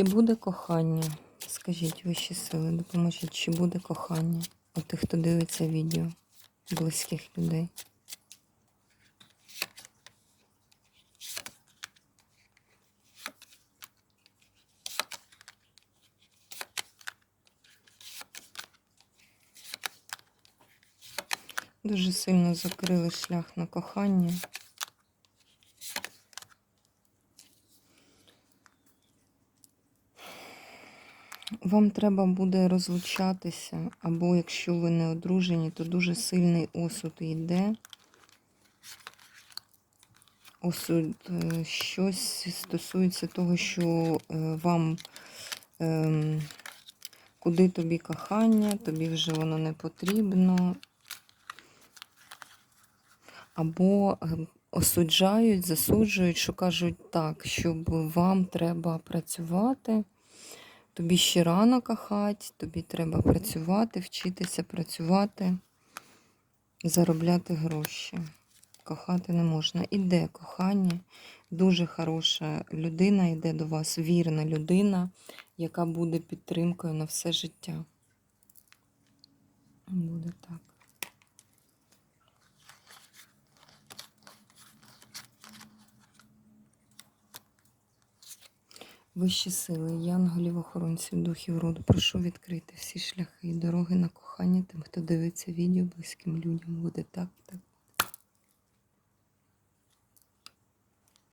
Чи буде кохання? Скажіть вищі сили, допоможіть, чи буде кохання у тих, хто дивиться відео, близьких людей? Дуже сильно закрили шлях на кохання. Вам треба буде розлучатися, або якщо ви не одружені, то дуже сильний осуд йде. Осуд е, щось стосується того, що е, вам ем, куди тобі кохання, тобі вже воно не потрібно. Або е, осуджають, засуджують, що кажуть так, щоб вам треба працювати. Тобі ще рано кохати, тобі треба працювати, вчитися працювати, заробляти гроші. Кохати не можна. Іде кохання, дуже хороша людина йде до вас, вірна людина, яка буде підтримкою на все життя. Буде так. Вищі сили, янголів, охоронців, духів роду, прошу відкрити всі шляхи і дороги на кохання тим, хто дивиться відео близьким людям. Буде так так.